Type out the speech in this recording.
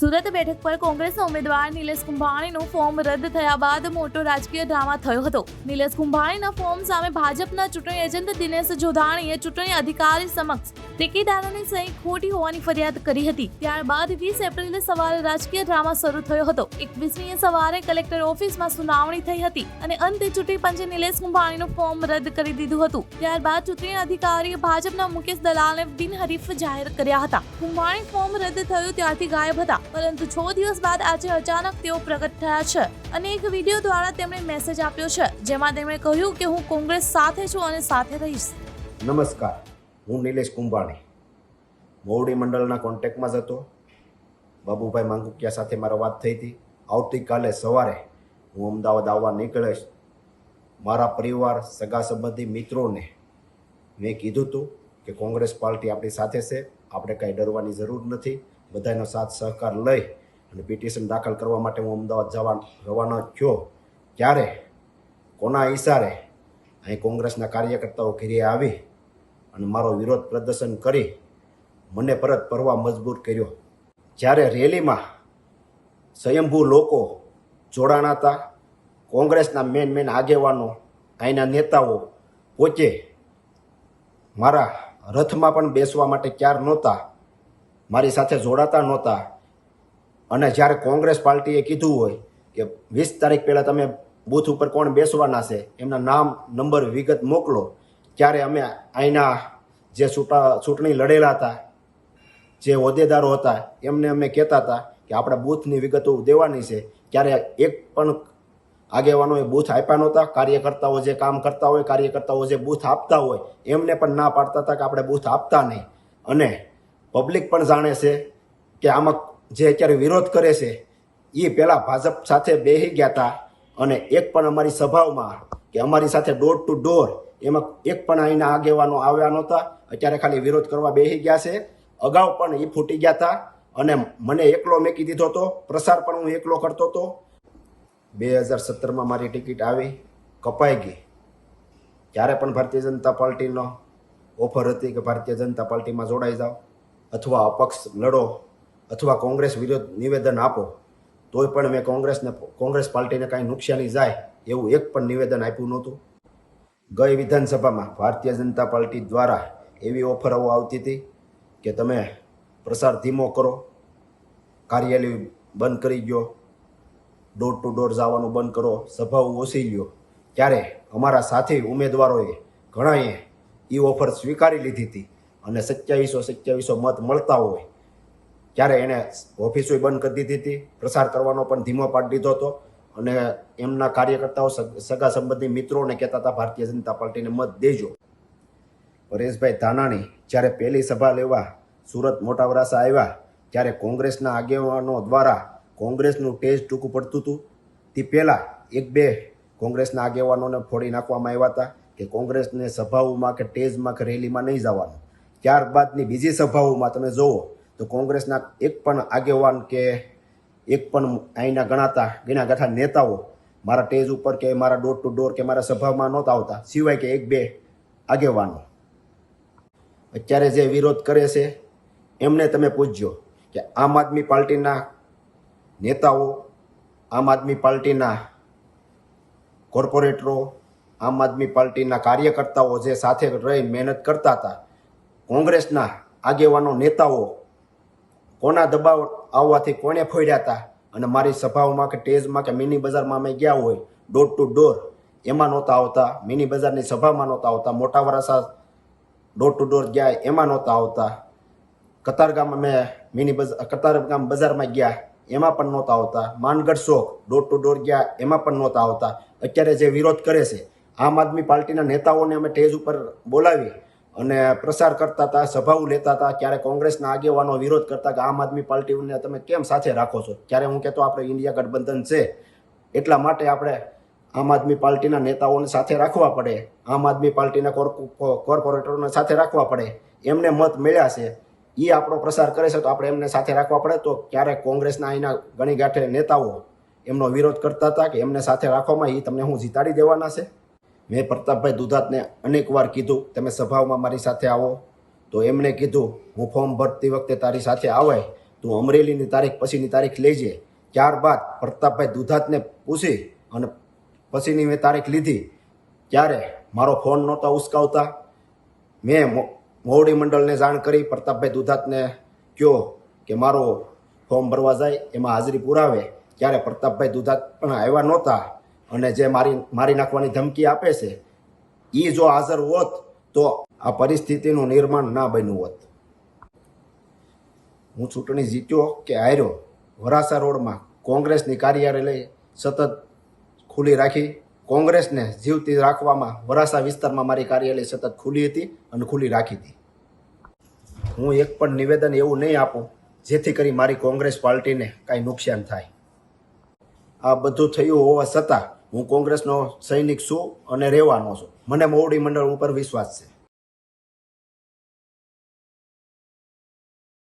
સુરત બેઠક પર કોંગ્રેસના ઉમેદવાર નિલેશ કુંભાણીનું ફોર્મ રદ થયા બાદ મોટો રાજકીય ડ્રામા થયો હતો. નિલેશ કુંભાણીના ફોર્મ સામે ભાજપના ચૂંટણી એજન્ટ દિનેશ જોધાણીએ ચૂંટણી અધિકારી સમક્ષ ટેકેદારોની સહી ખોટી હોવાની ફરિયાદ કરી હતી. ત્યારબાદ વીસ એપ્રિલે સવારે રાજકીય ડ્રામા શરૂ થયો હતો. એકવીસમીએ સવારે કલેક્ટર ઓફિસમાં સુનાવણી થઈ હતી અને અંતે ચૂંટણી પંચે નિલેશ કુંભાણીનું ફોર્મ રદ કરી દીધું હતું. ત્યારબાદ ચૂંટણી અધિકારીએ ભાજપના મુકેશ દલાલને બિનહરીફ જાહેર કર્યા હતા. કુંભાણી ફોર્મ રદ થયું ત્યારથી ગાયબ હતા. પરંતુ છ દિવસ બાદ આજે અચાનક તેઓ પ્રગટ થયા છે. અને એક વીડિયો દ્વારા તેમણે મેસેજ આપ્યો છે, જેમાં તેમણે કહ્યું કે હું કોંગ્રેસ સાથે છું અને સાથે રહીશ. નમસ્કાર. હું નિલેશ કુંભાણી. મોવડી મંડળના કોન્ટેક્ટમાં જ હતો. બાબુભાઈ માંગુકિયા સાથે મારો વાત થઈ હતી. આવતીકાલે સવારે હું અમદાવાદ આવવા નીકળીશ. મારા પરિવાર, સગા સંબંધી મિત્રોને મેં કીધું હતું કે કોંગ્રેસ પાર્ટી આપણી સાથે છે. આપણે કાંઈ ડરવાની જરૂર નથી. બધાનો સાથ સહકાર લઈ અને પિટિશન દાખલ કરવા માટે હું અમદાવાદ જવા રવાના થયો. ત્યારે કોના ઈશારે અહીં કોંગ્રેસના કાર્યકર્તાઓ ઘેરે આવી અને મારો વિરોધ પ્રદર્શન કરી મને પરત ફરવા મજબૂર કર્યો. જ્યારે રેલીમાં સ્વયંભૂ લોકો જોડાણા હતા, કોંગ્રેસના મેન મેન આગેવાનો, અહીંના નેતાઓ પોતે મારા રથમાં પણ બેસવા માટે ક્યાર નહોતા. મારી સાથે જોડાતા નહોતા. અને જ્યારે કોંગ્રેસ પાર્ટીએ કીધું હોય કે વીસ તારીખ પહેલાં તમે બૂથ ઉપર કોણ બેસવાના છે, એમના નામ, નંબર, વિગત મોકલો, ત્યારે અમે અહીંના જે ચૂંટા ચૂંટણી લડેલા હતા, જે હોદ્દેદારો હતા, એમને અમે કહેતા હતા કે આપણે બૂથની વિગતો દેવાની છે. ત્યારે એક પણ આગેવાનોએ બૂથ આપ્યા નહોતા. કાર્યકર્તાઓ જે કામ કરતા હોય, કાર્યકર્તાઓ જે બૂથ આપતા હોય, એમને પણ ના પાડતા હતા કે આપણે બૂથ આપતા નહીં. અને પબ્લિક પણ જાણે છે કે આમાં જે અત્યારે વિરોધ કરે છે એ પહેલાં ભાજપ સાથે બેસી ગયા હતા અને એક પણ અમારી સભાઓમાં કે અમારી સાથે ડોર ટુ ડોર એમાં એક પણ અહીંના આગેવાનો આવ્યા નહોતા. અત્યારે ખાલી વિરોધ કરવા બેસી ગયા છે. અગાઉ પણ એ ફૂટી ગયા હતા અને મને એકલો મેકી દીધો હતો પ્રસાર પણ હું એકલો કરતો હતો બે હજાર સત્તરમાં મારી ટિકિટ આવી, કપાઈ ગઈ. ત્યારે પણ ભારતીય જનતા પાર્ટીનો ઓફર હતી કે ભારતીય જનતા પાર્ટીમાં જોડાઈ જાઓ. અથવા અપક્ષ લડો અથવા કોંગ્રેસ વિરુદ્ધ નિવેદન આપો, તોય પણ મેં કોંગ્રેસને કોંગ્રેસ પાર્ટીને કાંઈ નુકસાની જાય એવું એક પણ નિવેદન આપ્યું નહોતું. ગઈ વિધાનસભામાં ભારતીય જનતા પાર્ટી દ્વારા એવી ઓફરો આવતી હતી કે તમે પ્રસાર ધીમો કરો, કાર્યાલય બંધ કરી ગયો ડોર ટુ ડોર જવાનું બંધ કરો સભાઓ ઓછી લ્યો ત્યારે અમારા સાથી ઉમેદવારોએ ઘણાએ એ ઓફર સ્વીકારી લીધી હતી. અને સત્યાવીસો સત્યાવીસો મત મળતા હોય ત્યારે એણે ઓફિસો બંધ કરી દીધી હતી, પ્રસાર કરવાનો પણ ધીમો પાડી દીધો હતો. અને એમના કાર્યકર્તાઓ સગા સંબંધી મિત્રોને કહેતા હતા, ભારતીય જનતા પાર્ટીને મત દેજો. પરેશભાઈ ધાનાણી જ્યારે પહેલી સભા લેવા સુરત મોટા વરાસા આવ્યા, ત્યારે કોંગ્રેસના આગેવાનો દ્વારા કોંગ્રેસનું ટેસ્ટ ટૂંકું પડતું હતું. તે પહેલાં એક બે કોંગ્રેસના આગેવાનોને ફોડી નાખવામાં આવ્યા હતા કે કોંગ્રેસને સભાઓમાં કે ટેજમાં કે રેલીમાં નહીં જવાનું. ત્યારબાદની બીજી સભાઓમાં તમે જુઓ તો કોંગ્રેસના એક પણ આગેવાન કે એક પણ અહીંના ગણાતા ગણા ગાંઠા નેતાઓ મારા ટેજ ઉપર કે મારા ડોર ટુ ડોર કે મારા સભામાં નહોતા આવતા. સિવાય કે એક બે આગેવાનો. અત્યારે જે વિરોધ કરે છે, એમને તમે પૂછજો કે આમ આદમી પાર્ટીના નેતાઓ, આમ આદમી પાર્ટીના કોર્પોરેટરો, આમ આદમી પાર્ટીના કાર્યકર્તાઓ જે સાથે રહી મહેનત કરતા હતા કોંગ્રેસના આગેવાનો નેતાઓ કોના દબાવ આવવાથી કોને ફોડ્યા હતા અને મારી સભાઓમાં કે ટેઝમાં કે મિની બજારમાં અમે ગયા હોય ડોર ટુ ડોર એમાં નહોતા આવતા. મિની બજારની સભામાં નહોતા આવતા. મોટા વરાસા ડોર ટુ ડોર ગયા, એમાં નહોતા આવતા. કતારગામ અમે મિની બજાર કતારગામ બજારમાં ગયા, એમાં પણ નહોતા આવતા. માનગઢ શોખ ડોર ટુ ડોર ગયા, એમાં પણ નહોતા આવતા. અત્યારે જે વિરોધ કરે છે, આમ આદમી પાર્ટીના નેતાઓને અમે ટેજ ઉપર બોલાવી અને પ્રસાર કરતા હતા, સભાઓ લેતા હતા, ત્યારે કોંગ્રેસના આગેવાનો વિરોધ કરતા કે આમ આદમી પાર્ટીને તમે કેમ સાથે રાખો છો? ત્યારે હું કહેતો, આપણે ઇન્ડિયા ગઠબંધન છે, એટલા માટે આપણે આમ આદમી પાર્ટીના નેતાઓને સાથે રાખવા પડે, આમ આદમી પાર્ટીના કોર્પોરેટરોને સાથે રાખવા પડે, એમને મત મળ્યા છે એ આપણો પ્રસાર કરે છે, તો આપણે એમને સાથે રાખવા પડે. તો ક્યારેક કોંગ્રેસના અહીંના ગણી ગાંઠે નેતાઓ એમનો વિરોધ કરતા હતા કે એમને સાથે રાખવામાં એ તમને હું જીતાડી દેવાના છે? મેં પ્રતાપભાઈ દુધાતને અનેકવાર કીધું, તમે સભાઓમાં મારી સાથે આવો. તો એમણે કીધું, હું ફોર્મ ભરતી વખતે તારી સાથે આવે તું અમરેલીની તારીખ પછીની તારીખ લેજે. ત્યારબાદ પ્રતાપભાઈ દુધાતને પૂછી અને પછીની મેં તારીખ લીધી. ત્યારે મારો ફોન નહોતા ઉસકાવતા. મેં મોવડી મંડળને જાણ કરી, પ્રતાપભાઈ દુધાતને કહ્યો કે મારો ફોર્મ ભરવા જાય, એમાં હાજરી પુરાવે. ત્યારે પ્રતાપભાઈ દુધાત પણ આવ્યા નહોતા. અને જે મારી મારી નાખવાની ધમકી આપે છે એ જો હાજર હોત તો આ પરિસ્થિતિનું નિર્માણ ના બન્યું હોત. હું ચૂંટણી જીત્યો કે હાર્યો વરાસા રોડમાં કોંગ્રેસની કાર્યાલય સતત ખુલ્લી રાખી, કોંગ્રેસને જીવતી રાખવામાં વરાસા વિસ્તારમાં મારી કાર્યાલય સતત ખુલ્લી હતી અને ખુલ્લી રાખી હતી. હું એક પણ નિવેદન એવું નહીં આપું, જેથી કરી મારી કોંગ્રેસ પાર્ટીને કાંઈ નુકસાન થાય. આ બધું થયું હોવા છતાં હું કોંગ્રેસનો સૈનિક છું અને રહેવાનો છું. મને મોવડી મંડળ ઉપર વિશ્વાસ છે.